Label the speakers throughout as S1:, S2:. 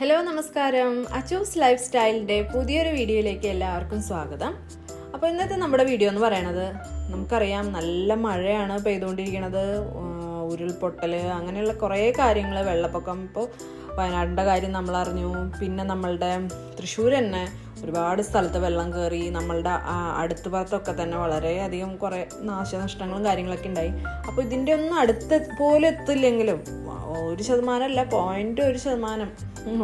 S1: Hello നമസ്കാരം. Achus life സ്റ്റൈലിന്റെ പുതിയൊരു വീഡിയോയിലേക്ക് എല്ലാവർക്കും സ്വാഗതം. അപ്പോൾ ഇന്നത്തെ നമ്മുടെ വീഡിയോ എന്ന് പറയണത് നമുക്കറിയാം നല്ല മഴയാണ് പെയ്തുകൊണ്ടിരിക്കുന്നത് ഉരുൾപൊട്ടൽ അങ്ങനെയുള്ള കുറേ കാര്യങ്ങൾ വെള്ളപ്പൊക്കം. ഇപ്പോൾ വയനാടിന്റെ കാര്യം നമ്മൾ അറിഞ്ഞു പിന്നെ നമ്മളുടെ തൃശ്ശൂർ തന്നെ ഒരുപാട് സ്ഥലത്ത് വെള്ളം കയറി നമ്മളുടെ അടുത്ത ഭാഗത്തൊക്കെ തന്നെ വളരെയധികം കുറേ നാശനഷ്ടങ്ങളും കാര്യങ്ങളൊക്കെ ഉണ്ടായി. അപ്പോൾ ഇതിന്റെ ഒന്നും അടുത്ത് പോലും എത്തില്ലെങ്കിലും ഒരു ശതമാനമല്ല പോയിന്റ് ഒരു ശതമാനം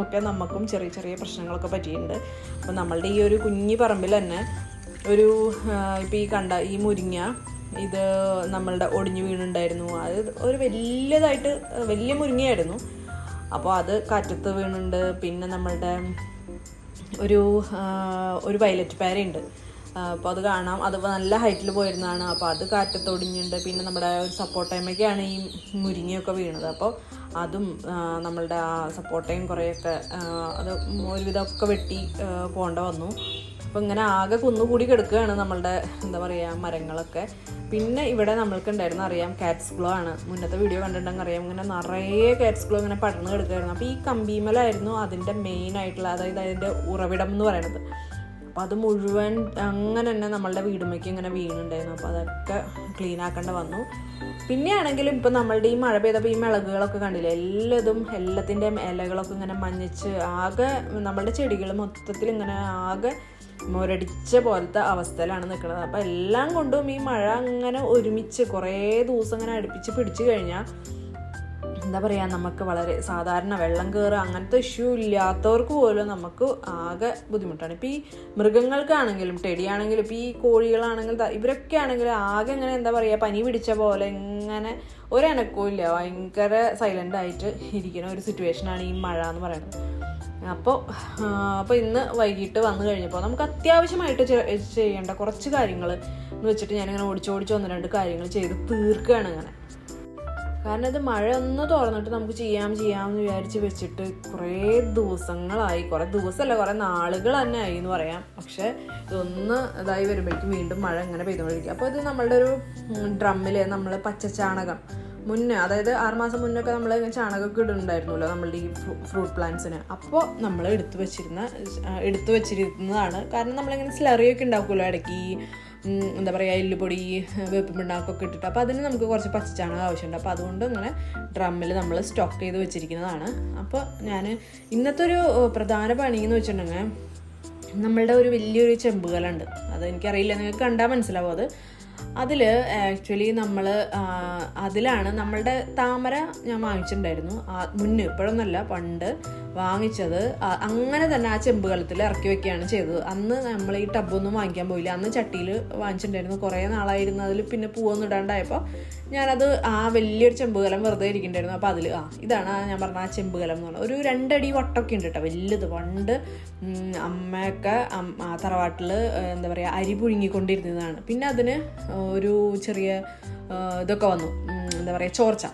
S1: ഒക്കെ നമുക്കും ചെറിയ ചെറിയ പ്രശ്നങ്ങളൊക്കെ പറ്റിയിട്ടുണ്ട്. അപ്പോൾ നമ്മളുടെ ഈ ഒരു കുഞ്ഞി പറമ്പിൽ തന്നെ ഒരു ഇപ്പോൾ ഈ കണ്ട ഈ മുരിങ്ങ ഇത് നമ്മളുടെ ഒടിഞ്ഞു വീണുണ്ടായിരുന്നു. അത് ഒരു വലിയതായിട്ട് വലിയ മുരിങ്ങയായിരുന്നു. അപ്പോൾ അത് കാറ്റത്ത് വീണുണ്ട്. പിന്നെ നമ്മളുടെ ഒരു ഒരു വയലറ്റ് പേരയുണ്ട്. അപ്പോൾ അത് കാണാം. അത് നല്ല ഹൈറ്റിൽ പോയിരുന്നതാണ്. അപ്പോൾ അത് കാറ്റത്തൊടിഞ്ഞുണ്ട് പിന്നെ നമ്മുടെ ഒരു സപ്പോർട്ടൈമയ്ക്കാണ് ഈ മുരിങ്ങയൊക്കെ വീണത്. അപ്പോൾ അതും നമ്മളുടെ ആ സപ്പോർട്ടയും കുറേയൊക്കെ അത് ഒരുവിധമൊക്കെ വെട്ടി പോകേണ്ട വന്നു. അപ്പോൾ ഇങ്ങനെ ആകെ കുന്നുകൂടി കിടക്കുകയാണ് നമ്മളുടെ എന്താ പറയുക മരങ്ങളൊക്കെ. പിന്നെ ഇവിടെ നമ്മൾക്ക് ഉണ്ടായിരുന്ന അറിയാം കാറ്റ്സ് ഗ്ലോ ആണ്. മുന്നത്തെ വീഡിയോ കണ്ടിട്ടുണ്ടെങ്കിൽ അറിയാം. ഇങ്ങനെ നിറയെ കാറ്റ്സ് ഗ്ലോ ഇങ്ങനെ പടർന്ന് കിടക്കുകയായിരുന്നു. അപ്പോൾ ഈ കമ്പീമലായിരുന്നു അതിന്റെ മെയിൻ ആയിട്ടുള്ള അതായത് അതിന്റെ ഉറവിടം എന്ന് പറയുന്നത് അപ്പോൾ അത് മുഴുവൻ അങ്ങനെ തന്നെ നമ്മളുടെ വീടുമ്മയ്ക്ക് ഇങ്ങനെ വീണുണ്ടായിരുന്നു. അപ്പോൾ അതൊക്കെ ക്ലീൻ ആക്കേണ്ട വന്നു. പിന്നെയാണെങ്കിലും ഇപ്പം നമ്മളുടെ ഈ മഴ പെയ്തപ്പോൾ ഈ മിളകുകളൊക്കെ കണ്ടില്ലേ? എല്ലാതും എല്ലാത്തിന്റെയും ഇലകളൊക്കെ ഇങ്ങനെ മഞ്ഞിച്ച് ആകെ നമ്മളുടെ ചെടികൾ മൊത്തത്തിൽ ഇങ്ങനെ ആകെ മുരടിച്ച പോലത്തെ അവസ്ഥയിലാണ് നിൽക്കുന്നത് അപ്പോൾ എല്ലാം കൊണ്ടും ഈ മഴ അങ്ങനെ ഒരുമിച്ച് കുറേ ദിവസം ഇങ്ങനെ അടുപ്പിച്ച് പിടിച്ചു കഴിഞ്ഞാൽ എന്താ പറയുക നമുക്ക് വളരെ സാധാരണ വെള്ളം കയറുക അങ്ങനത്തെ ഇഷ്യൂ ഇല്ലാത്തവർക്ക് പോലും നമുക്ക് ആകെ ബുദ്ധിമുട്ടാണ്. ഇപ്പോൾ ഈ മൃഗങ്ങൾക്കാണെങ്കിലും ടെടിയാണെങ്കിലും ഇപ്പോൾ ഈ കോഴികളാണെങ്കിലും ഇവരൊക്കെ ആണെങ്കിലും ആകെ ഇങ്ങനെ എന്താ പറയുക പനി പിടിച്ച പോലെ ഇങ്ങനെ ഒരനക്കവും ഇല്ല. ഭയങ്കര സൈലന്റ് ആയിട്ട് ഇരിക്കുന്ന ഒരു സിറ്റുവേഷനാണ് ഈ മഴ എന്ന് പറയുന്നത്. അപ്പോൾ അപ്പോൾ ഇന്ന് വൈകിട്ട് വന്നു കഴിഞ്ഞപ്പോൾ നമുക്ക് അത്യാവശ്യമായിട്ട് ചെയ്യേണ്ട കുറച്ച് കാര്യങ്ങൾ എന്ന് വെച്ചിട്ട് ഞാനിങ്ങനെ ഓടിച്ചോടിച്ച് ഒന്ന് രണ്ട് കാര്യങ്ങൾ ചെയ്ത് തീർക്കുകയാണ് അങ്ങനെ കാരണം ഇത് മഴ ഒന്ന് തുറന്നിട്ട് നമുക്ക് ചെയ്യാം ചെയ്യാമെന്ന് വിചാരിച്ച് വെച്ചിട്ട് കുറേ ദിവസങ്ങളായി. കുറേ ദിവസമല്ല കുറേ നാളുകൾ തന്നെ ആയി എന്ന് പറയാം. പക്ഷേ ഇതൊന്ന് ഇതായി വരുമ്പോഴേക്കും വീണ്ടും മഴ ഇങ്ങനെ പെയ്തുകൊണ്ടിരിക്കും. അപ്പോൾ ഇത് നമ്മളുടെ ഒരു ഡ്രമ്മിൽ നമ്മൾ പച്ചച്ചാണകം മുന്നേ അതായത് ആറുമാസം മുന്നൊക്കെ നമ്മൾ ചാണകമൊക്കെ ഇടുന്നുണ്ടായിരുന്നല്ലോ നമ്മളുടെ ഈ ഫ്രൂട്ട് പ്ലാന്റ്സിന്. അപ്പോൾ നമ്മൾ എടുത്തു വെച്ചിരുന്ന എടുത്തു വെച്ചിരുന്നതാണ്. കാരണം നമ്മളിങ്ങനെ സ്ലറിയൊക്കെ ഉണ്ടാക്കുമല്ലോ ഇടയ്ക്ക് ഈ എന്താ പറയുക എല്ലുപൊടി വേപ്പിൻ പിണ്ണാക്കൊക്കെ ഇട്ടിട്ട് അപ്പോൾ അതിന് നമുക്ക് കുറച്ച് പച്ചച്ചാണകം ആവശ്യമുണ്ട്. അപ്പോൾ അതുകൊണ്ട് ഇങ്ങനെ ഡ്രമ്മിൽ നമ്മൾ സ്റ്റോക്ക് ചെയ്ത് വെച്ചിരിക്കുന്നതാണ്. അപ്പോൾ ഞാൻ ഇന്നത്തെ ഒരു പ്രധാന പണി എന്ന് വെച്ചിട്ടുണ്ടെങ്കിൽ നമ്മളുടെ ഒരു വലിയൊരു ചെമ്പുകലുണ്ട്. അത് എനിക്കറിയില്ല നിങ്ങൾക്ക് കണ്ടാൽ മനസ്സിലാവും അത്. അതിൽ ആക്ച്വലി നമ്മൾ അതിലാണ് നമ്മളുടെ താമര ഞാൻ വാങ്ങിച്ചിട്ടുണ്ടായിരുന്നു. മുന്നേ ഇപ്പോഴൊന്നല്ല പണ്ട് വാങ്ങിച്ചത്. അങ്ങനെ തന്നെ ആ ചെമ്പുകലത്തിൽ ഇറക്കി വെക്കുകയാണ് ചെയ്തത്. അന്ന് നമ്മൾ ഈ ടബൊന്നും വാങ്ങിക്കാൻ പോയില്ല. അന്ന് ചട്ടിയിൽ വാങ്ങിച്ചിട്ടുണ്ടായിരുന്നു. കുറേ നാളായിരുന്നു അതിൽ പിന്നെ പൂവൊന്നും ഇടാണ്ടായപ്പോൾ ഞാനത് ആ വലിയൊരു ചെമ്പുകലം വെറുതെ ഇരിക്കണ്ടായിരുന്നു. അപ്പോൾ അതിൽ ആ ഇതാണ് ഞാൻ പറഞ്ഞ ആ ചെമ്പുകലം എന്ന് പറഞ്ഞത് ഒരു രണ്ടടി വട്ടമൊക്കെ ഉണ്ട് കേട്ടോ വലുത്. പണ്ട് അമ്മയൊക്കെ ആ തറവാട്ടിൽ എന്താ പറയുക അരി പുഴുങ്ങിക്കൊണ്ടിരുന്നതാണ്. പിന്നെ അതിന് ഒരു ചെറിയ ഇതൊക്കെ വന്നു. എന്താ പറയുക ചോർച്ച.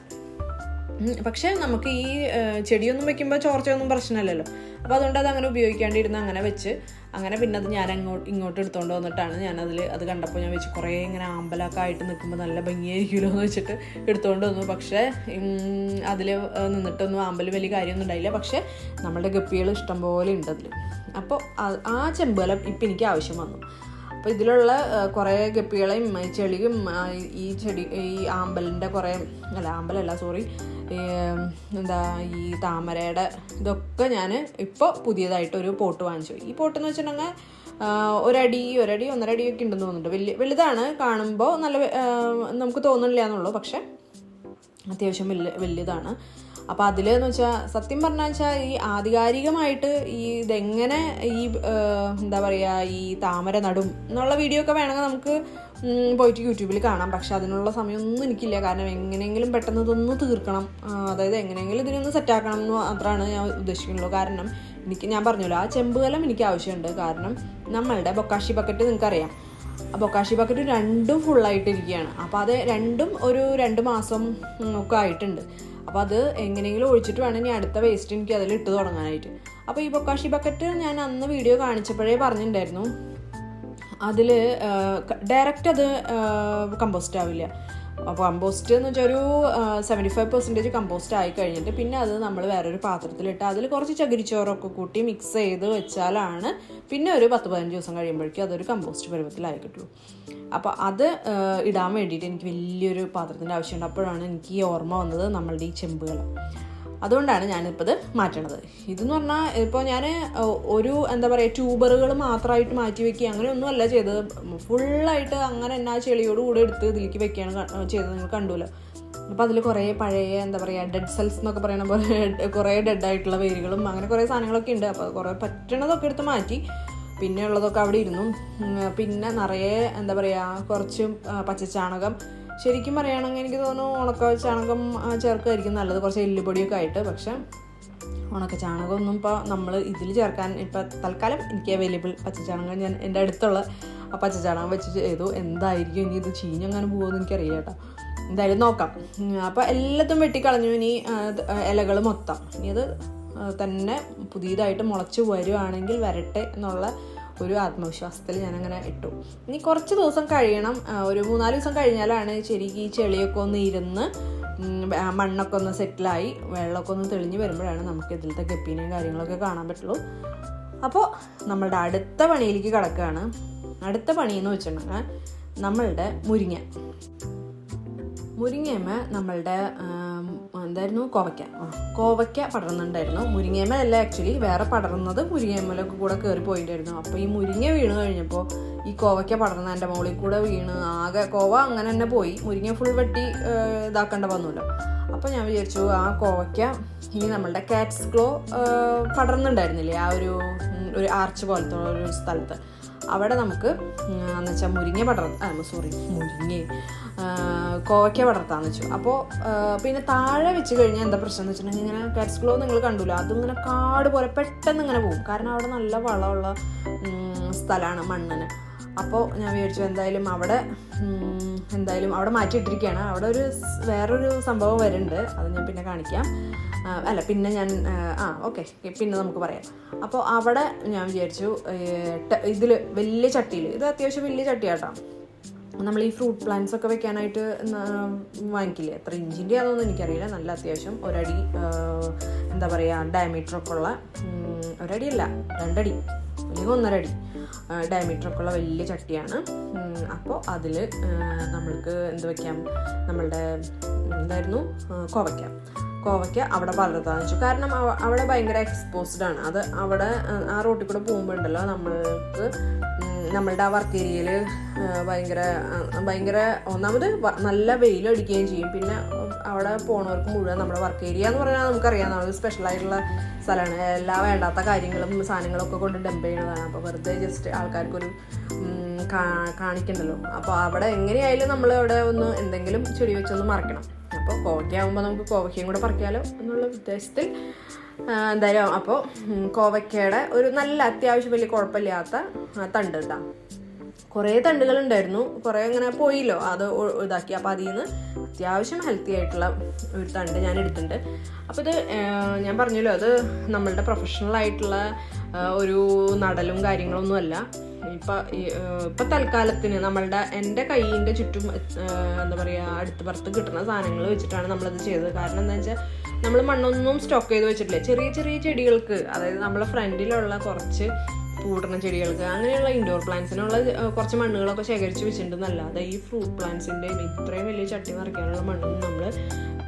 S1: പക്ഷേ നമുക്ക് ഈ ചെടിയൊന്നും വെക്കുമ്പോൾ ചോർച്ചയൊന്നും പ്രശ്നമല്ലല്ലോ. അപ്പോൾ അതുകൊണ്ട് അത് അങ്ങനെ ഉപയോഗിക്കാണ്ടിരുന്ന് അങ്ങനെ വെച്ച് അങ്ങനെ പിന്നെ അത് ഞാൻ അങ്ങോട്ട് ഇങ്ങോട്ട് എടുത്തുകൊണ്ട് വന്നിട്ടാണ് ഞാനതിൽ അത് കണ്ടപ്പോൾ ഞാൻ വെച്ച് കുറേ ഇങ്ങനെ ആമ്പലൊക്കെ ആയിട്ട് നിൽക്കുമ്പോൾ നല്ല ഭംഗിയായിരിക്കുമല്ലോ എന്ന് വെച്ചിട്ട് എടുത്തുകൊണ്ട് വന്നു. പക്ഷേ അതിൽ നിന്നിട്ടൊന്നും ആമ്പൽ വലിയ കാര്യമൊന്നും ഉണ്ടായില്ല. പക്ഷേ നമ്മളുടെ ഗപ്പികൾ ഇഷ്ടംപോലെ ഉണ്ട് അതിൽ അപ്പോൾ ആ- ചെമ്പലം ഇപ്പം എനിക്ക് ആവശ്യം വന്നു. അപ്പോൾ ഇതിലുള്ള കുറേ ഗപ്പികളെയും ചെളിയും ഈ ചെടി ഈ ആമ്പലിന്റെ കുറേ അല്ല ആമ്പലല്ല സോറി എന്താ ഈ താമരയുടെ ഇതൊക്കെ ഞാൻ ഇപ്പോൾ പുതിയതായിട്ട് ഒരു പോട്ട് വാങ്ങിച്ചു. ഈ പോട്ടെന്ന് വെച്ചിട്ടുണ്ടെങ്കിൽ ഒരടി ഒരടി ഒന്നര അടിയൊക്കെ ഉണ്ടെന്ന് തോന്നുന്നുണ്ട്. വലിയ വലുതാണ് കാണുമ്പോൾ നല്ല നമുക്ക് തോന്നുന്നില്ല എന്നുള്ളൂ പക്ഷേ അത്യാവശ്യം വലിയ വലിയതാണ് അപ്പോൾ അതിൽ എന്ന് വെച്ചാൽ സത്യം പറഞ്ഞാൽ വെച്ചാൽ ഈ ആധികാരികമായിട്ട് ഈ ഇതെങ്ങനെ ഈ എന്താ പറയുക ഈ താമര നടും എന്നുള്ള വീഡിയോ ഒക്കെ വേണമെങ്കിൽ നമുക്ക് പോയിട്ട് യൂട്യൂബിൽ കാണാം. പക്ഷെ അതിനുള്ള സമയമൊന്നും എനിക്കില്ല. കാരണം എങ്ങനെയെങ്കിലും പെട്ടെന്ന് ഇതൊന്ന് തീർക്കണം. അതായത് എങ്ങനെയെങ്കിലും ഇതിനൊന്ന് സെറ്റാക്കണം എന്ന് മാത്രമാണ് ഞാൻ ഉദ്ദേശിക്കുന്നുള്ളൂ. കാരണം എനിക്ക് ഞാൻ പറഞ്ഞല്ലോ ആ ചെമ്പുകലം എനിക്ക് ആവശ്യമുണ്ട്. കാരണം നമ്മളുടെ ബൊക്കാഷി ബക്കറ്റ് നിങ്ങൾക്കറിയാം. ആ ബൊക്കാഷി ബക്കറ്റ് രണ്ടും ഫുള്ളായിട്ടിരിക്കുകയാണ് അപ്പോൾ അത് രണ്ടും ഒരു രണ്ട് മാസം ഒക്കെ ആയിട്ടുണ്ട്. അപ്പോൾ അത് എങ്ങനെയെങ്കിലും ഒഴിച്ചിട്ട് വേണം ഇനി അടുത്ത വേസ്റ്റ് എനിക്ക് അതിൽ ഇട്ട് തുടങ്ങാനായിട്ട്. അപ്പോൾ ഈ ബൊക്കാഷി ബക്കറ്റ് ഞാൻ അന്ന് വീഡിയോ കാണിച്ചപ്പോഴേ പറഞ്ഞിട്ടുണ്ടായിരുന്നു. അതിൽ ഡയറക്റ്റ് അത് കമ്പോസ്റ്റ് ആവില്ല. അപ്പോൾ കമ്പോസ്റ്റ് എന്ന് വെച്ചാൽ ഒരു സെവന്റി ഫൈവ് പെർസെന്റേജ് കമ്പോസ്റ്റ് ആയി കഴിഞ്ഞിട്ട് പിന്നെ അത് നമ്മൾ വേറൊരു പാത്രത്തിലിട്ട് അതിൽ കുറച്ച് ചകിരിച്ചോറൊക്കെ കൂട്ടി മിക്സ് ചെയ്ത് വെച്ചാലാണ് പിന്നെ ഒരു പത്ത് പതിനഞ്ച് ദിവസം കഴിയുമ്പോഴേക്കും അതൊരു കമ്പോസ്റ്റ് പരുവത്തിലായി കിട്ടുള്ളൂ. അപ്പോൾ അത് ഇടാൻ വേണ്ടിയിട്ട് എനിക്ക് വലിയൊരു പാത്രത്തിന്റെ ആവശ്യമുണ്ട്. അപ്പോഴാണ് എനിക്ക് ഈ ഓർമ്മ വന്നത് നമ്മളുടെ ഈ ചെമ്പുകൾ അതുകൊണ്ടാണ് ഞാനിപ്പോൾ ഇത് മാറ്റണത്. ഇതെന്ന് പറഞ്ഞാൽ ഇപ്പോൾ ഞാൻ ഒരു എന്താ പറയുക ട്യൂബറുകൾ മാത്രമായിട്ട് മാറ്റി വെക്കുക അങ്ങനെയൊന്നും അല്ല ചെയ്തത്. ഫുള്ളായിട്ട് അങ്ങനെ എന്നാ ചെളിയോട് കൂടെ എടുത്ത് ഇതിലേക്ക് വെക്കുകയാണ് ചെയ്തത്. നിങ്ങൾ കണ്ടുല്ലോ അപ്പോൾ അതിൽ കുറേ പഴയ എന്താ പറയുക ഡെഡ് സെൽസ് എന്നൊക്കെ പറയുന്ന പോലെ കുറേ ഡെഡ് ആയിട്ടുള്ള വേരുകളും അങ്ങനെ കുറേ സാധനങ്ങളൊക്കെ ഉണ്ട്. അപ്പോൾ കുറേ പറ്റണതൊക്കെ എടുത്ത് മാറ്റി. പിന്നെ ഉള്ളതൊക്കെ അവിടെ ഇരുന്നു. പിന്നെ നിറയെ എന്താ പറയുക കുറച്ച് പച്ചച്ചാണകം ശരിക്കും പറയുകയാണെങ്കിൽ എനിക്ക് തോന്നുന്നു ഉണക്ക ചാണകം ചേർക്കുമായിരിക്കും നല്ലത്. കുറച്ച് എല്ലുപൊടിയൊക്കെ ആയിട്ട്. പക്ഷേ ഉണക്ക ചാണകമൊന്നും ഇപ്പോൾ നമ്മൾ ഇതിൽ ചേർക്കാൻ ഇപ്പോൾ തൽക്കാലം എനിക്ക് അവൈലബിൾ പച്ചച്ചാണകം ഞാൻ എന്റെ അടുത്തുള്ള ആ പച്ചച്ചാണകം വെച്ച് ചെയ്തു. എന്തായിരിക്കും? ഇനി ഇത് ചീഞ്ഞങ്ങനെ പോകുമെന്ന് എനിക്കറിയില്ല കേട്ടോ. എന്തായാലും നോക്കാം. അപ്പോൾ എല്ലാത്തും വെട്ടിക്കളഞ്ഞു. ഇനി ഇലകൾ മൊത്തം. ഇനി അത് തന്നെ പുതിയതായിട്ട് മുളച്ച് വരുവാണെങ്കിൽ വരട്ടെ എന്നുള്ള ഒരു ആത്മവിശ്വാസത്തിൽ ഞാനങ്ങനെ ഇട്ടു. ഇനി കുറച്ച് ദിവസം കഴിയണം. ഒരു മൂന്നാൽ ദിവസം കഴിഞ്ഞാലാണ് ശരിക്കും ഈ ചെളിയൊക്കെ ഒന്ന് ഇരുന്ന് മണ്ണൊക്കെ ഒന്ന് സെറ്റിലായി വെള്ളമൊക്കെ ഒന്ന് തെളിഞ്ഞ് വരുമ്പോഴാണ് നമുക്ക് ഇതിലത്തെ ഗപ്പീനെയും കാര്യങ്ങളൊക്കെ കാണാൻ പറ്റുള്ളൂ. അപ്പോൾ നമ്മളുടെ അടുത്ത പണിയിലേക്ക് കിടക്കുകയാണ്. അടുത്ത പണി എന്ന് വെച്ചിട്ടുണ്ടെങ്കിൽ നമ്മളുടെ മുരിങ്ങ. മുരിങ്ങയമ്മ നമ്മളുടെ എന്തായിരുന്നു? കോവയ്ക്ക. കോവയ്ക്ക പടർന്നുണ്ടായിരുന്നു മുരിങ്ങയമ്മ അല്ല ആക്ച്വലി വേറെ പടർന്നത് മുരിങ്ങയമ്മലൊക്കെ കൂടെ കയറി പോയിട്ടുണ്ടായിരുന്നു. അപ്പോൾ ഈ മുരിങ്ങ വീണ് കഴിഞ്ഞപ്പോൾ ഈ കോവയ്ക്ക പടർന്ന എന്റെ മുകളിൽ കൂടെ വീണ്. ആകെ കോവ അങ്ങനെ തന്നെ പോയി. മുരിങ്ങ ഫുൾ വെട്ടി ഇതാക്കേണ്ട വന്നല്ലോ. അപ്പോൾ ഞാൻ വിചാരിച്ചു ആ കോവയ്ക്ക ഇനി നമ്മളുടെ കാറ്റ്സ് ക്ലോ പടർന്നുണ്ടായിരുന്നില്ലേ ആ ഒരു ഒരു ആർച്ച് പോലത്തെ ഒരു സ്ഥലത്ത്. അവിടെ നമുക്ക് എന്ന് വെച്ചാൽ മുരിങ്ങ പടർ സോറി മുരിങ്ങ കോവയ്ക്ക പടർത്താന്ന് വെച്ചു. അപ്പോൾ പിന്നെ താഴെ വെച്ച് കഴിഞ്ഞാൽ എന്താ പ്രശ്നം എന്ന് വെച്ചിട്ടുണ്ടെങ്കിൽ ഇങ്ങനെ കാറ്റ്സ് ഗ്ലോ നിങ്ങൾ കണ്ടില്ല അതിങ്ങനെ കാട് പോലെ പെട്ടെന്ന് ഇങ്ങനെ പോകും കാരണം അവിടെ നല്ല വളമുള്ള സ്ഥലമാണ് മണ്ണിന്. അപ്പോൾ ഞാൻ വിചാരിച്ചു എന്തായാലും അവിടെ എന്തായാലും അവിടെ മാറ്റിയിട്ടിരിക്കുകയാണ്. അവിടെ ഒരു വേറൊരു സംഭവം വരുന്നുണ്ട്. അത് ഞാൻ പിന്നെ കാണിക്കാം. അല്ല പിന്നെ ഞാൻ ആ, ഓക്കെ പിന്നെ നമുക്ക് പറയാം. അപ്പോൾ അവിടെ ഞാൻ വിചാരിച്ചു ഇതിൽ വലിയ ചട്ടിയിൽ ഇത് അത്യാവശ്യം വലിയ ചട്ടിയാട്ടോ. നമ്മൾ ഈ ഫ്രൂട്ട് പ്ലാന്റ്സ് ഒക്കെ വെക്കാനായിട്ട് വാങ്ങിക്കില്ലേ? എത്ര ഇഞ്ചിന്റെ ആണെന്നൊന്നും എനിക്കറിയില്ല. നല്ല അത്യാവശ്യം ഒരടി എന്താ പറയുക ഡയമീറ്റർ ഒക്കെ ഉള്ള ഒരടി അല്ല രണ്ടടി അല്ലെങ്കിൽ ഒന്നരടി ഡയമീറ്റർ ഒക്കെ ഉള്ള വലിയ ചട്ടിയാണ്. അപ്പോൾ അതിൽ നമ്മൾക്ക് എന്ത് വയ്ക്കാം നമ്മളുടെ എന്തായിരുന്നു? ആ, കോവയ്ക്ക. കോവയ്ക്ക അവിടെ വളർത്താന്ന് വെച്ചു. കാരണം അവ- അവിടെ ഭയങ്കര എക്സ്പോസ്ഡ് ആണ്. അത് അവിടെ ആ, റോട്ടിൽ കൂടെ പോകുമ്പോൾ ഉണ്ടല്ലോ നമ്മൾക്ക് നമ്മളുടെ ആ വർക്ക് ഏരിയയിൽ ഭയങ്കര ഭയങ്കര ഒന്നാമത് നല്ല വെയിലടിക്കുകയും ചെയ്യും. പിന്നെ അവിടെ പോണവർക്ക് മുഴുവൻ നമ്മുടെ വർക്ക് ഏരിയ എന്ന് പറഞ്ഞാൽ നമുക്കറിയാം. നമ്മൾ സ്പെഷ്യൽ ആയിട്ടുള്ള സ്ഥലമാണ്. എല്ലാ വേണ്ടാത്ത കാര്യങ്ങളും സാധനങ്ങളും ഒക്കെ കൊണ്ട് ഡംപ് ചെയ്യുന്നതാണ്. അപ്പോൾ വെറുതെ ജസ്റ്റ് ആൾക്കാർക്കൊരു കാണിക്കണ്ടല്ലോ. അപ്പോൾ അവിടെ എങ്ങനെയായാലും നമ്മൾ അവിടെ ഒന്ന് എന്തെങ്കിലും ചെടി വെച്ചൊന്ന് മറക്കണം. അപ്പോൾ കോവയ്ക്കാകുമ്പോൾ നമുക്ക് കോവയ്ക്കയും കൂടെ പറിക്കാലോ എന്നുള്ള ഉദ്ദേശത്തിൽ എന്തായാലും അപ്പോൾ കോവയ്ക്കയുടെ ഒരു നല്ല അത്യാവശ്യം വലിയ കുഴപ്പമില്ലാത്ത തണ്ട് കേട്ടോ. കുറേ തണ്ടുകൾ ഉണ്ടായിരുന്നു കുറേ അങ്ങനെ പോയില്ലോ. അത് ഇതാക്കി. അപ്പോൾ അതിൽ നിന്ന് അത്യാവശ്യം ഹെൽത്തി ആയിട്ടുള്ള ഒരു തണ്ട് ഞാൻ എടുത്തിട്ടുണ്ട്. അപ്പോൾ ഇത് ഞാൻ പറഞ്ഞല്ലോ അത് നമ്മളുടെ പ്രൊഫഷണൽ ആയിട്ടുള്ള ഒരു നടലും കാര്യങ്ങളൊന്നും അല്ല ഇപ്പം ഇപ്പം തൽക്കാലത്തിന് നമ്മളുടെ എന്റെ കൈയിന്റെ ചുറ്റും എന്താ പറയുക അടുത്ത് പുറത്ത് കിട്ടുന്ന സാധനങ്ങൾ വെച്ചിട്ടാണ് നമ്മളത് ചെയ്തത്. കാരണം എന്താ വെച്ചാൽ നമ്മൾ മണ്ണൊന്നും സ്റ്റോക്ക് ചെയ്ത് വെച്ചിട്ടില്ല. ചെറിയ ചെറിയ ചെടികൾക്ക് അതായത് നമ്മളെ ഫ്രണ്ടിലുള്ള കുറച്ച് പൂട്ടുന്ന ചെടികൾക്ക് അങ്ങനെയുള്ള ഇൻഡോർ പ്ലാന്റ്സിനുള്ള കുറച്ച് മണ്ണുകളൊക്കെ ശേഖരിച്ച് വെച്ചിട്ടുണ്ടെന്നല്ലാതെ ഈ ഫ്രൂട്ട് പ്ലാന്റ്സിന്റെയും ഇത്രയും വലിയ ചട്ടി നിറയ്ക്കാനുള്ള മണ്ണും നമ്മൾ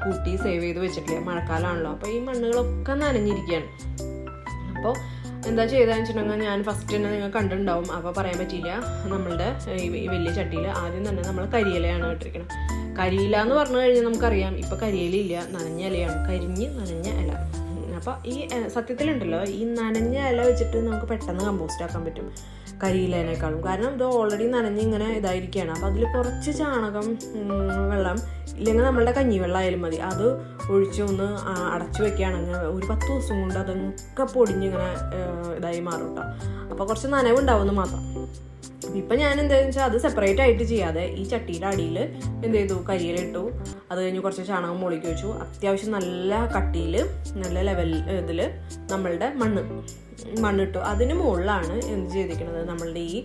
S1: കൂട്ടി സേവ് ചെയ്ത് വെച്ചിട്ടില്ല. മഴക്കാലമാണല്ലോ അപ്പോൾ ഈ മണ്ണുകളൊക്കെ നനഞ്ഞിരിക്കുകയാണ് അപ്പോൾ എന്താ ചെയ്തതെന്ന് വെച്ചിട്ടുണ്ടെങ്കിൽ ഞാൻ ഫസ്റ്റ് തന്നെ നിങ്ങൾ കണ്ടിട്ടുണ്ടാവും. അപ്പോൾ പറയാൻ പറ്റിയില്ല. നമ്മളുടെ ഈ വലിയ ചട്ടിയിൽ ആദ്യം തന്നെ നമ്മൾ കരിയിലയാണ് ഇട്ടിരിക്കുന്നത് കരിയില എന്ന് പറഞ്ഞു കഴിഞ്ഞാൽ നമുക്കറിയാം. ഇപ്പോൾ കരിയില ഇല്ല. നനഞ്ഞ ഇലയാണ്. കരിഞ്ഞ് നനഞ്ഞ ഇല. അപ്പോൾ ഈ സത്യത്തിലുണ്ടല്ലോ ഈ നനഞ്ഞ ഇല വെച്ചിട്ട് നമുക്ക് പെട്ടെന്ന് കമ്പോസ്റ്റ് ആക്കാൻ പറ്റും. കരിയിലേനേക്കാളും. കാരണം ഇത് ഓൾറെഡി നനഞ്ഞ് ഇങ്ങനെ ഇതായിരിക്കുകയാണ്. അപ്പോൾ അതിൽ കുറച്ച് ചാണകം വെള്ളം ഇല്ലെങ്കിൽ നമ്മളുടെ കഞ്ഞിവെള്ളം ആയാലും മതി. അത് ഒഴിച്ച് ഒന്ന് അടച്ചു വെക്കുകയാണെങ്കിൽ ഒരു പത്ത് ദിവസം കൊണ്ട് അതൊക്കെ പൊടിഞ്ഞിങ്ങനെ ഇതായി മാറും കേട്ടോ അപ്പോൾ കുറച്ച് നനവുണ്ടാവുമെന്ന് മാത്രം. ഇപ്പം ഞാൻ എന്താണെന്ന് വെച്ചാൽ അത് സെപ്പറേറ്റ് ആയിട്ട് ചെയ്യാതെ ഈ ചട്ടിയുടെ അടിയിൽ എന്ത് ചെയ്തു? കരിയിലിട്ടു അത് കഴിഞ്ഞ് കുറച്ച് ചാണകം മുകളിലേക്ക് വെച്ചു. അത്യാവശ്യം നല്ല കട്ടിയിൽ നല്ല ലെവൽ ഇതിൽ നമ്മളുടെ മണ്ണ് മണ്ണിട്ടു അതിന് മുകളിലാണ് എന്ത് ചെയ്തിരിക്കുന്നത് നമ്മളുടെ ഈ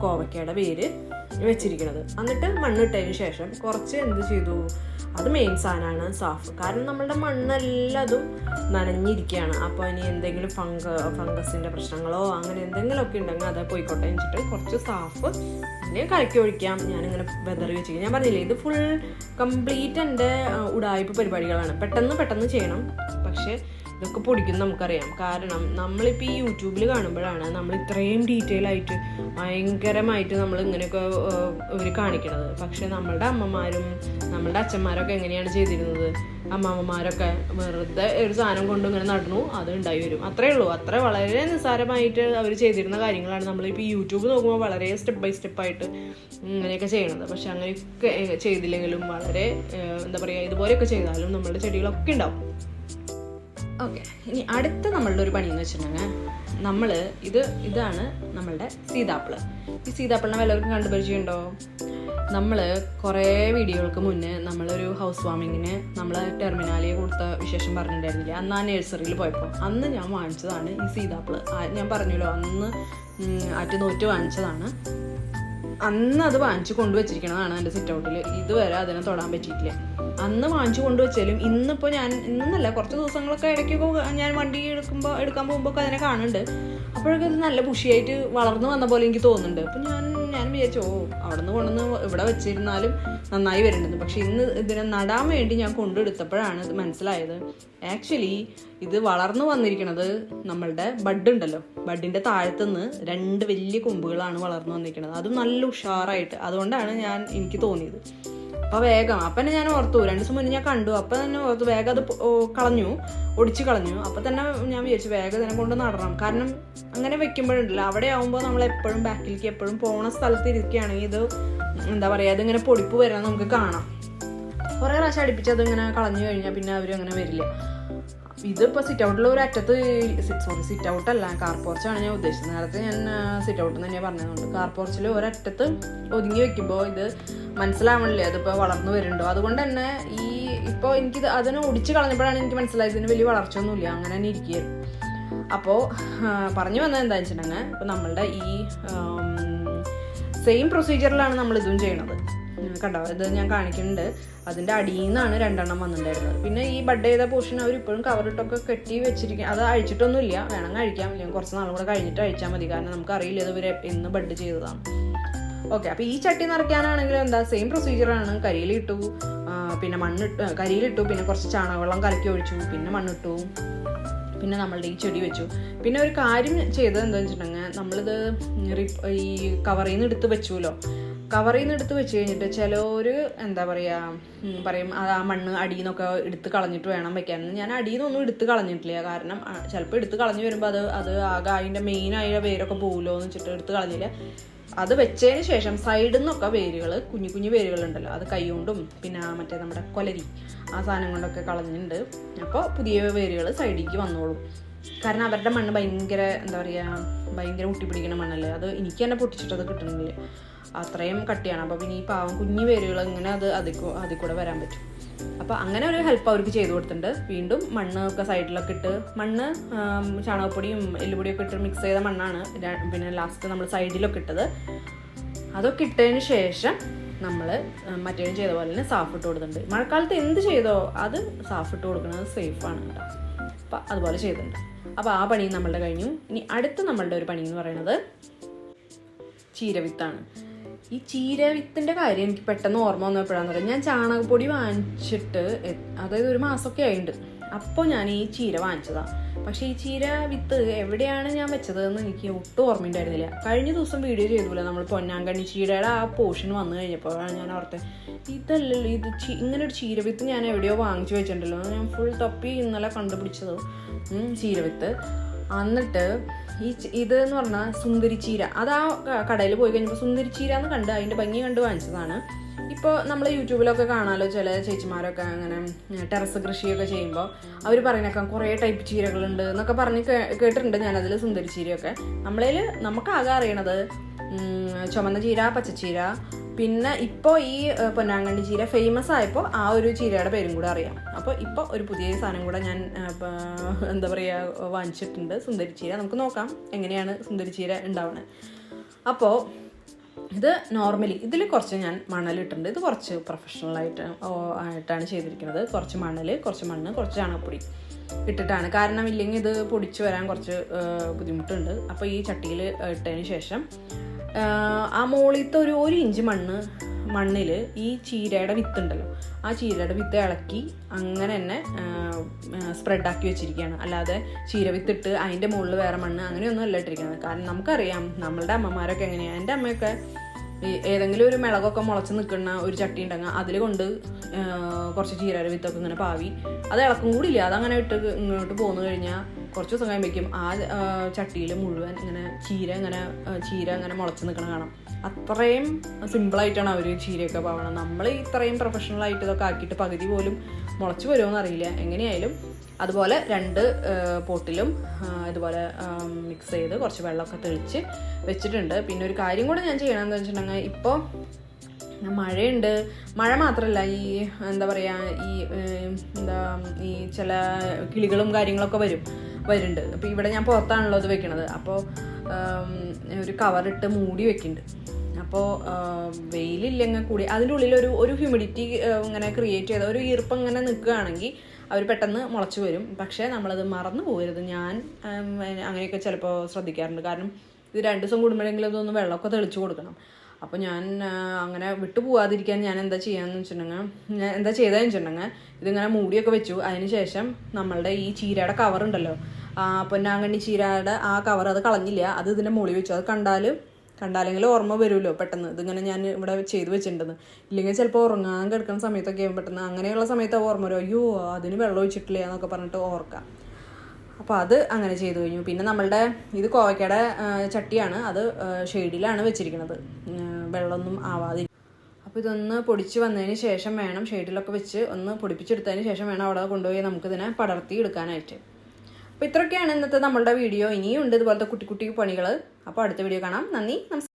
S1: കോവയ്ക്കയുടെ വേര് വെച്ചിരിക്കുന്നത്. എന്നിട്ട് മണ്ണിട്ടതിന് ശേഷം കുറച്ച് എന്ത് ചെയ്തു? അത് മെയിൻ സാധനമാണ് സാഫ്. കാരണം നമ്മളുടെ മണ്ണെല്ലാതും നനഞ്ഞിരിക്കുകയാണ്. അപ്പോൾ ഇനി എന്തെങ്കിലും ഫംഗ ഫംഗസിന്റെ പ്രശ്നങ്ങളോ അങ്ങനെ എന്തെങ്കിലുമൊക്കെ ഉണ്ടെങ്കിൽ അത് പോയിക്കോട്ടെ വെച്ചിട്ട് കുറച്ച് സാഫ് പിന്നെ കലക്കി ഒഴിക്കാം. ഞാനിങ്ങനെ വെതറി വെച്ചിരിക്കും ഞാൻ പറഞ്ഞില്ലേ ഇത് ഫുൾ കംപ്ലീറ്റ് എന്റെ ഉടായ്പ പരിപാടികളാണ്. പെട്ടെന്ന് പെട്ടെന്ന് ചെയ്യണം. പക്ഷേ ഇതൊക്കെ പൊടിക്കും നമുക്കറിയാം. കാരണം നമ്മളിപ്പോൾ ഈ യൂട്യൂബിൽ കാണുമ്പോഴാണ് നമ്മൾ ഇത്രയും ഡീറ്റെയിൽ ആയിട്ട് ഭയങ്കരമായിട്ട് നമ്മൾ ഇങ്ങനെയൊക്കെ ഇവർ കാണിക്കണത്. പക്ഷേ നമ്മളുടെ അമ്മമാരും നമ്മളുടെ അച്ഛന്മാരൊക്കെ എങ്ങനെയാണ് ചെയ്തിരുന്നത്? അമ്മാമ്മമാരൊക്കെ വെറുതെ ഒരു സാധനം കൊണ്ട് ഇങ്ങനെ നടന്നു അത് ഉണ്ടായി വരും. അത്രേ ഉള്ളൂ. അത്ര വളരെ നിസ്സാരമായിട്ട് അവർ ചെയ്തിരുന്ന കാര്യങ്ങളാണ് നമ്മളിപ്പോൾ യൂട്യൂബ് നോക്കുമ്പോൾ വളരെ സ്റ്റെപ്പ് ബൈ സ്റ്റെപ്പായിട്ട് ഇങ്ങനെയൊക്കെ ചെയ്യണത്. പക്ഷെ അങ്ങനെയൊക്കെ ചെയ്തില്ലെങ്കിലും വളരെ എന്താ പറയുക ഇതുപോലെയൊക്കെ ചെയ്താലും നമ്മളുടെ ചെടികളൊക്കെ ഉണ്ടാവും. ഓക്കെ. ഇനി അടുത്ത നമ്മളുടെ ഒരു പണി എന്ന് വെച്ചിട്ടുണ്ടെങ്കിൽ നമ്മൾ ഇത് ഇതാണ് നമ്മളുടെ സീതാപ്പിൾ. ഈ സീതാപ്പിളിനെ വല്ലവർക്കും കണ്ടുപരിചയമുണ്ടോ നമ്മൾ കുറേ വീഡിയോകൾക്ക് മുന്നേ നമ്മളൊരു ഹൗസ് വാമിങ്ങിന് നമ്മൾ ടെർമിനാലിയെ കൊടുത്ത വിശേഷം പറഞ്ഞിട്ടുണ്ടായിരുന്നില്ലേ? അന്ന് ആ നഴ്സറിയിൽ പോയപ്പോൾ അന്ന് ഞാൻ വാങ്ങിച്ചതാണ് ഈ സീതാപ്പിൾ. ഞാൻ പറഞ്ഞല്ലോ അന്ന് ആറ്റ് വാങ്ങിച്ചതാണ്. അന്ന് അത് വാങ്ങിച്ചു കൊണ്ടുവച്ചിരിക്കണതാണ് എന്റെ സിറ്റ് ഔട്ടിൽ ഇതുവരെ അതിനെ തൊടാൻ പറ്റിയിട്ടില്ല. അന്ന് വാങ്ങിച്ചു കൊണ്ടുവച്ചാലും ഇന്നിപ്പോൾ ഞാൻ ഇന്നല്ല കുറച്ച് ദിവസങ്ങളൊക്കെ ഇടയ്ക്കൊക്കെ ഞാൻ വണ്ടി എടുക്കുമ്പോൾ എടുക്കാൻ പോകുമ്പോൾ അതിനെ കാണുന്നുണ്ട്. അപ്പോഴൊക്കെ ഇത് നല്ല ബുഷിയായിട്ട് വളർന്നു വന്ന പോലെ എനിക്ക് തോന്നുന്നുണ്ട്. അപ്പം ഞാൻ ഞാൻ വിചാരിച്ചു ഓ അവിടെ നിന്ന് കൊണ്ടുവന്ന് ഇവിടെ വെച്ചിരുന്നാലും നന്നായി വരുന്നുണ്ട് പക്ഷെ ഇന്ന് ഇതിനെ നടാൻ വേണ്ടി ഞാൻ കൊണ്ടെടുത്തപ്പോഴാണ് ഇത് മനസ്സിലായത്. ആക്ച്വലി ഇത് വളർന്നു വന്നിരിക്കുന്നത് നമ്മളുടെ ബഡ് ഉണ്ടല്ലോ ബഡിന്റെ താഴത്തുനിന്ന് രണ്ട് വലിയ കൊമ്പുകളാണ് വളർന്നു വന്നിരിക്കുന്നത് അതും നല്ല ഉഷാറായിട്ട്. അതുകൊണ്ടാണ് ഞാൻ എനിക്ക് തോന്നിയത്. അപ്പൊ വേഗം. അപ്പൊ തന്നെ ഞാൻ ഓർത്തു. രണ്ടു ദിവസം മുന്നേ ഞാൻ കണ്ടു. അപ്പൊ തന്നെ ഓർത്തു. വേഗം അത് കളഞ്ഞു. ഒടിച്ചു കളഞ്ഞു. അപ്പൊ തന്നെ ഞാൻ വിചാരിച്ചു വേഗം ഇതിനെ കൊണ്ട് നടണം. കാരണം അങ്ങനെ വെക്കുമ്പോഴുണ്ടല്ലോ. അവിടെ ആവുമ്പോൾ നമ്മൾ എപ്പോഴും ബാക്കിലേക്ക് എപ്പോഴും പോണ സ്ഥലത്ത് ഇരിക്കുകയാണെങ്കിൽ ഇത് എന്താ പറയാ ഇതിങ്ങനെ പൊടിപ്പ് വരാൻ നമുക്ക് കാണാം. കുറേ പ്രാവശ്യം അടുപ്പിച്ച് അതിങ്ങനെ കളഞ്ഞു കഴിഞ്ഞാൽ പിന്നെ അവരങ്ങനെ വരില്ല. ഇതിപ്പോൾ സിറ്റ് ഔട്ടിൽ ഒരു അറ്റത്ത് സോറി സിറ്റ് ഔട്ട് അല്ല കാർ പോർച്ചാണ് ഞാൻ ഉദ്ദേശിച്ചത്. നേരത്തെ ഞാൻ സിറ്റ് ഔട്ട് തന്നെ പറഞ്ഞതുകൊണ്ട് കാർ പോർച്ചിൽ ഒരറ്റത്ത് ഒതുങ്ങി വെക്കുമ്പോൾ ഇത് മനസ്സിലാവണില്ലേ? അതിപ്പോൾ വളർന്നു വരുന്നുണ്ടോ? അതുകൊണ്ട് തന്നെ ഈ ഇപ്പോൾ എനിക്ക് അതിനെ ഒടിച്ച് കളഞ്ഞപ്പോഴാണ് എനിക്ക് മനസ്സിലായത് ഇതിന് വലിയ വളർച്ചയൊന്നുമില്ല. അങ്ങനെ തന്നെ ഇരിക്കുകയായിരുന്നു. അപ്പോൾ പറഞ്ഞു വന്നത് എന്താ വെച്ചിട്ടുണ്ടെങ്കിൽ ഇപ്പോൾ നമ്മളുടെ ഈ സെയിം പ്രൊസീജിയറിലാണ് നമ്മൾ ഇതും ചെയ്യണത് കണ്ടോ? ഇത് ഞാൻ കാണിക്കുന്നുണ്ട്. അതിന്റെ അടിയിൽ നിന്നാണ് രണ്ടെണ്ണം വന്നിട്ടുണ്ടായിരുന്നത്. പിന്നെ ഈ ബഡ് ചെയ്ത പോർഷൻ അവർ ഇപ്പോഴും കവറിട്ടൊക്കെ കെട്ടി വെച്ചിരിക്കും അത് അഴിച്ചിട്ടൊന്നുമില്ല. വേണമെങ്കിൽ അഴിക്കാം അല്ലെങ്കിൽ കുറച്ച് നാളും കൂടെ കഴിഞ്ഞിട്ട് അഴിച്ചാൽ മതി. കാരണം നമുക്കറിയില്ല ഇത് ഇവർ എന്ന് ബഡ് ചെയ്തതാണ് ഓക്കെ അപ്പോൾ ഈ ചട്ടി നിറയ്ക്കാനാണെങ്കിലും എന്താ? സെയിം പ്രൊസീജിയറാണ് കരിയിലിട്ടു പിന്നെ മണ്ണിട്ട് കരിയിലിട്ടു പിന്നെ കുറച്ച് ചാണകവെള്ളം കലക്കി ഒഴിച്ചു പിന്നെ മണ്ണിട്ടു പിന്നെ നമ്മളുടെ ഈ ചെടി വെച്ചു. പിന്നെ ഒരു കാര്യം ചെയ്തത് എന്താ വെച്ചിട്ടുണ്ടെങ്കിൽ നമ്മളിത് ഈ കവറിൽ നിന്ന് എടുത്ത് വെച്ചുല്ലോ. കവറിൽ നിന്ന് എടുത്ത് വെച്ച് കഴിഞ്ഞിട്ട് ചിലർ എന്താ പറയുക പറയും അത് ആ മണ്ണ് അടിയിൽ നിന്നൊക്കെ എടുത്ത് കളഞ്ഞിട്ട് വേണം വെക്കാൻ. ഞാൻ അടിയിൽ നിന്നൊന്നും എടുത്ത് കളഞ്ഞിട്ടില്ല. കാരണം ചിലപ്പോൾ എടുത്ത് കളഞ്ഞ് വരുമ്പോൾ അത് അത് ആകെ അതിന്റെ മെയിനായ വേരൊക്കെ പോകുമല്ലോ എന്ന് വെച്ചിട്ട് എടുത്ത് കളഞ്ഞില്ല. അത് വെച്ചതിന് ശേഷം സൈഡിൽ നിന്നൊക്കെ വേരുകൾ കുഞ്ഞു കുഞ്ഞു വേരുകളുണ്ടല്ലോ അത് കൈകൊണ്ടും പിന്നെ മറ്റേ നമ്മുടെ കൊലരി ആ സാധനം കൊണ്ടൊക്കെ കളഞ്ഞിട്ടുണ്ട് അപ്പോൾ പുതിയ വേരുകൾ സൈഡിലേക്ക് വന്നോളും. കാരണം അവരുടെ മണ്ണ് ഭയങ്കര എന്താ പറയുക ഭയങ്കര ഒട്ടിപ്പിടിക്കുന്ന മണ്ണല്ലേ? അത് എനിക്ക് തന്നെ പൊട്ടിച്ചിട്ടത് കിട്ടണമെങ്കിൽ അത്രയും കട്ടിയാണ്. അപ്പോൾ പിന്നെ ഈ പാവം കുഞ്ഞു വേരുകൾ ഇങ്ങനെ അത് അതിൽ അതിൽ കൂടെ വരാൻ പറ്റും. അപ്പോൾ അങ്ങനെ ഒരു ഹെൽപ്പ് അവർക്ക് ചെയ്തു കൊടുത്തിട്ടുണ്ട്. വീണ്ടും മണ്ണ് ഒക്കെ സൈഡിലൊക്കെ ഇട്ട് മണ്ണ് ചാണകപ്പൊടിയും എല്ലുപൊടിയൊക്കെ ഇട്ട് മിക്സ് ചെയ്ത മണ്ണാണ് പിന്നെ ലാസ്റ്റ് നമ്മൾ സൈഡിലൊക്കെ ഇട്ടത്. അതൊക്കെ ഇട്ടതിന് ശേഷം നമ്മൾ മറ്റേ ചെയ്ത പോലെ തന്നെ സാഫ് ഇട്ട് കൊടുത്തിട്ടുണ്ട്. മഴക്കാലത്ത് എന്ത് ചെയ്തോ അത് സാഫ് ഇട്ട് കൊടുക്കുന്നത് സേഫാണ് കേട്ടോ. അപ്പം അതുപോലെ ചെയ്തിട്ടുണ്ട്. അപ്പോൾ ആ പണി നമ്മളുടെ കഴിഞ്ഞു. ഇനി അടുത്ത നമ്മളുടെ ഒരു പണി എന്ന് പറയുന്നത് ചീരവിത്താണ്. ഈ ചീര വിത്തിന്റെ കാര്യം എനിക്ക് പെട്ടെന്ന് ഓർമ്മ വന്നപ്പോഴാന്ന് പറയാം ഞാൻ ചാണകപ്പൊടി വാങ്ങിച്ചിട്ട് അതായത് ഒരു മാസമൊക്കെ ആയിട്ടുണ്ട് അപ്പോൾ ഞാൻ ഈ ചീര വാങ്ങിച്ചതാണ് പക്ഷേ ഈ ചീര വിത്ത് എവിടെയാണ് ഞാൻ വെച്ചത് എന്ന് എനിക്ക് ഒട്ടും ഓർമ്മയുണ്ടായിരുന്നില്ല. കഴിഞ്ഞ ദിവസം വീഡിയോ ചെയ്തില്ല നമ്മൾ പൊന്നാങ്കണ്ണി ചീരയുടെ ആ പോർഷൻ വന്നു കഴിഞ്ഞപ്പോഴാണ് ഞാൻ ഓർത്തത് ഇതല്ലല്ലോ ഇത് ഇങ്ങനെ ഒരു ചീര വിത്ത് ഞാൻ എവിടെയോ വാങ്ങിച്ചു വെച്ചിട്ടുണ്ടല്ലോ. ഞാൻ ഫുൾ തപ്പി ഇന്നലെ കണ്ടുപിടിച്ചത് ചീര വിത്ത്. എന്നിട്ട് ഈ ഇത് എന്ന് പറഞ്ഞാൽ സുന്ദരി ചീര. അത് ആ കടയിൽ പോയി കഴിഞ്ഞപ്പോൾ സുന്ദരി ചീര എന്ന് കണ്ട് അതിന്റെ ഭംഗി കണ്ട് വാങ്ങിച്ചതാണ്. ഇപ്പോൾ നമ്മൾ യൂട്യൂബിലൊക്കെ കാണാമല്ലോ ചില ചേച്ചിമാരൊക്കെ അങ്ങനെ ടെറസ് കൃഷിയൊക്കെ ചെയ്യുമ്പോൾ അവർ പറയുന്നേക്കാം കുറേ ടൈപ്പ് ചീരകളുണ്ട് എന്നൊക്കെ പറഞ്ഞ് കേട്ടിട്ടുണ്ട് ഞാനതിൽ സുന്ദരി ചീരയൊക്കെ. നമ്മളതിൽ നമുക്കാകെ അറിയണത് ചുമന്ന ചീര പച്ചച്ചീര പിന്നെ ഇപ്പോൾ ഈ പൊന്നാങ്കണ്ണി ചീര ഫേമസ് ആയപ്പോൾ ആ ഒരു ചീരയുടെ പേരും കൂടെ അറിയാം. അപ്പോൾ ഇപ്പോൾ ഒരു പുതിയ സാധനം കൂടെ ഞാൻ എന്താ പറയുക വാങ്ങിച്ചിട്ടുണ്ട്. സുന്ദരി ചീര. നമുക്ക് നോക്കാം എങ്ങനെയാണ് സുന്ദരി ചീര ഉണ്ടാവുന്നത് അപ്പോൾ ഇത് നോർമലി ഇതിൽ കുറച്ച് ഞാൻ മണലിട്ടുണ്ട് ഇത് കുറച്ച് പ്രൊഫഷണൽ ആയിട്ട് ആയിട്ടാണ് ചെയ്തിരിക്കുന്നത്. കുറച്ച് മണൽ കുറച്ച് മണ്ണ് കുറച്ച് ചാണകപ്പൊടി ഇട്ടിട്ടാണ്. കാരണം ഇല്ലെങ്കിൽ ഇത് പൊടിച്ച് വരാൻ കുറച്ച് ബുദ്ധിമുട്ടുണ്ട്. അപ്പോൾ ഈ ചട്ടിയിൽ ഇട്ടതിന് ശേഷം ആ, ആ ഒരു ഒരു ഇഞ്ച് മണ്ണ് മണ്ണിൽ ഈ ചീരയുടെ വിത്ത് ഉണ്ടല്ലോ. ആ ചീരയുടെ വിത്ത് ഇളക്കി അങ്ങനെ തന്നെ സ്പ്രെഡാക്കി വെച്ചിരിക്കുകയാണ്. അല്ലാതെ ചീര വിത്തിട്ട് അതിന്റെ മുകളിൽ വേറെ മണ്ണ് അങ്ങനെയൊന്നും അല്ല ഇട്ടിരിക്കുന്നത്. കാരണം നമുക്കറിയാം നമ്മളുടെ അമ്മമാരൊക്കെ എങ്ങനെയാണ് എന്റെ അമ്മയൊക്കെ ഏതെങ്കിലും ഒരു മിളകൊക്കെ മുളച്ച് നിൽക്കുന്ന ഒരു ചട്ടി ഉണ്ടെങ്കിൽ അതിൽ കൊണ്ട് കുറച്ച് ചീരയുടെ വിത്തൊക്കെ ഇങ്ങനെ പാവി. അത് ഇളക്കും കൂടി ഇല്ല. അതങ്ങനെ ഇട്ട് ഇങ്ങോട്ട് പോന്നു കഴിഞ്ഞാൽ കുറച്ച് ദിവസം കഴിയുമ്പോഴേക്കും ആ ചട്ടിയിൽ മുഴുവൻ ഇങ്ങനെ ചീര ഇങ്ങനെ ചീര ഇങ്ങനെ മുളച്ച് നിൽക്കണം കാണാം. അത്രയും സിമ്പിളായിട്ടാണ് അവർ ചീരയൊക്കെ പാവണം നമ്മൾ ഇത്രയും പ്രൊഫഷണലായിട്ട് ഇതൊക്കെ ആക്കിയിട്ട് പകുതി പോലും മുളച്ച് വരുമോ എന്നറിയില്ല എങ്ങനെയായാലും അതുപോലെ രണ്ട് പോട്ടിലും ഇതുപോലെ മിക്സ് ചെയ്ത് കുറച്ച് വെള്ളമൊക്കെ തെളിച്ച് വെച്ചിട്ടുണ്ട്. പിന്നെ ഒരു കാര്യം കൂടെ ഞാൻ ചെയ്യണമെന്ന് വെച്ചിട്ടുണ്ടെങ്കിൽ ഇപ്പോൾ മഴയുണ്ട്. മഴ മാത്രമല്ല ഈ എന്താ പറയുക ഈ എന്താ ഈ ചില കിളികളും കാര്യങ്ങളൊക്കെ വരും വരുന്നുണ്ട്. അപ്പോൾ ഇവിടെ ഞാൻ പുറത്താണല്ലോ ഇത് വെക്കണത്. അപ്പോൾ ഒരു കവറിട്ട് മൂടി വെക്കുന്നുണ്ട്. അപ്പോൾ വെയിലില്ലെങ്കിൽ കൂടി അതിന്റെ ഉള്ളിൽ ഒരു ഒരു ഹ്യൂമിഡിറ്റി ഇങ്ങനെ ക്രിയേറ്റ് ചെയ്ത ഒരു ഈർപ്പം ഇങ്ങനെ നിൽക്കുകയാണെങ്കിൽ അവർ പെട്ടെന്ന് മുളച്ചു വരും. പക്ഷേ നമ്മളത് മറന്നു പോകരുത്. ഞാൻ അങ്ങനെയൊക്കെ ചിലപ്പോൾ ശ്രദ്ധിക്കാറുണ്ട്. കാരണം ഇത് രണ്ട് ദിവസം കൂടുമ്പോഴെങ്കിലും ഇതൊന്ന് വെള്ളമൊക്കെ തെളിച്ചു കൊടുക്കണം. അപ്പോൾ ഞാൻ അങ്ങനെ വിട്ടു പോകാതിരിക്കാൻ ഞാൻ എന്താ ചെയ്യാന്ന് വെച്ചിട്ടുണ്ടെങ്കിൽ ഞാൻ എന്താ ചെയ്തതെന്ന് വെച്ചിട്ടുണ്ടെങ്കിൽ ഇതിങ്ങനെ മൂടിയൊക്കെ വെച്ചു. അതിന് ശേഷം നമ്മളുടെ ഈ ചീരയുടെ കവറുണ്ടല്ലോ പൊന്നാങ്കണ്ണി ചീരയുടെ ആ കവർ അത് കളഞ്ഞില്ല. അത് ഇതിന്റെ മുകളിൽ വെച്ചു. അത് കണ്ടാൽ കണ്ടാലെങ്കിലും ഓർമ്മ വരുമല്ലോ പെട്ടെന്ന്. ഇതിങ്ങനെ ഞാൻ ഇവിടെ ചെയ്തു വെച്ചിട്ടുണ്ടെന്ന് ഇല്ലെങ്കിൽ ചിലപ്പോൾ ഉറങ്ങാൻ കിടക്കുന്ന സമയത്തൊക്കെ പെട്ടെന്ന്. അങ്ങനെയുള്ള സമയത്ത് ഓർമ്മ വരും. അയ്യോ അതിന് വെള്ളം ഒഴിച്ചിട്ടില്ല എന്നൊക്കെ പറഞ്ഞിട്ട് ഓർക്കാം അപ്പോൾ അത് അങ്ങനെ ചെയ്തു കഴിഞ്ഞു. പിന്നെ നമ്മളുടെ ഇത് കോവയ്ക്കയുടെ ചട്ടിയാണ്. അത് ഷെയ്ഡിലാണ് വെച്ചിരിക്കുന്നത്. വെള്ളമൊന്നും ആവാതെ. അപ്പോൾ ഇതൊന്ന് പൊടിച്ച് വന്നതിന് ശേഷം വേണം ഷെയ്ഡിലൊക്കെ വെച്ച് ഒന്ന് പൊടിപ്പിച്ചെടുത്തതിന് ശേഷം വേണം അവിടെ കൊണ്ടുപോയി നമുക്കിതിനെ പടർത്തി എടുക്കാനായിട്ട്. അപ്പോൾ ഇത്രയൊക്കെയാണ് ഇന്നത്തെ നമ്മളുടെ വീഡിയോ. ഇനിയും ഉണ്ട് ഇതുപോലത്തെ കുട്ടി കുട്ടി പണികൾ അപ്പോൾ അടുത്ത വീഡിയോ കാണാം. നന്ദി നമസ്കാരം.